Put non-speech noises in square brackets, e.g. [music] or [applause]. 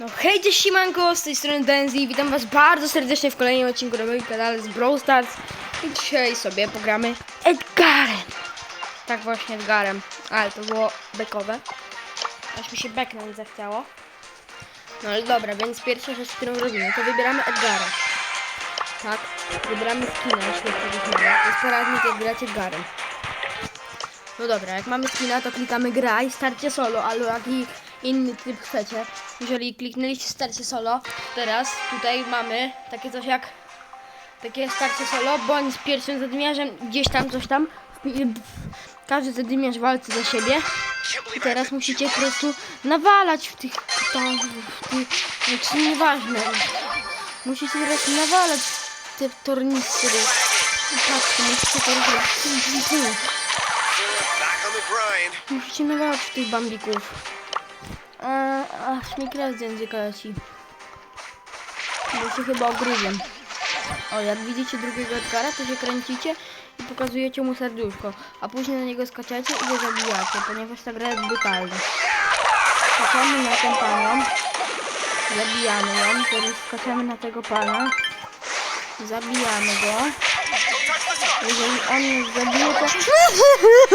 No hej, cześć siemanko, z tej strony Denzi, witam was bardzo serdecznie w kolejnym odcinku na moim kanale z Brawl Stars i dzisiaj sobie pogramy Edgarem. Tak właśnie Edgarem, ale to było bekowe, aż mi się beknąć zachciało. No ale dobra, więc pierwsza rzecz, którą robimy, to wybieramy Edgara. Tak, wybieramy skina, jeśli ma. To jest poradnik, jak grać Edgarem. No dobra, jak mamy skina, to klikamy gra i starcie solo, albo jaki inny tryb chcecie. Jeżeli kliknęliście starcie solo, teraz tutaj mamy takie coś jak takie starcie solo, bądź z pierwszym zadymiarzem, gdzieś tam, coś tam. Każdy zadymiarz walczy za siebie. I teraz musicie po prostu nawalać w tych, tam, w tych, znaczy nieważne. Musicie teraz nawalać w te tornistry. Patrzcie, musicie grind. Musicie nawalać w tych bambików. A, aż mi krew z języka leci. Bo się chyba ogryzłem. O, jak widzicie drugiego Edgara, to się kręcicie i pokazujecie mu serduszko, a później na niego skaczecie i go zabijacie, ponieważ ta gra jest brutalna. Skaczemy na tę panią, zabijamy ją, teraz skaczemy na tego pana, zabijamy go. Jeżeli on już zabije, to... [laughs]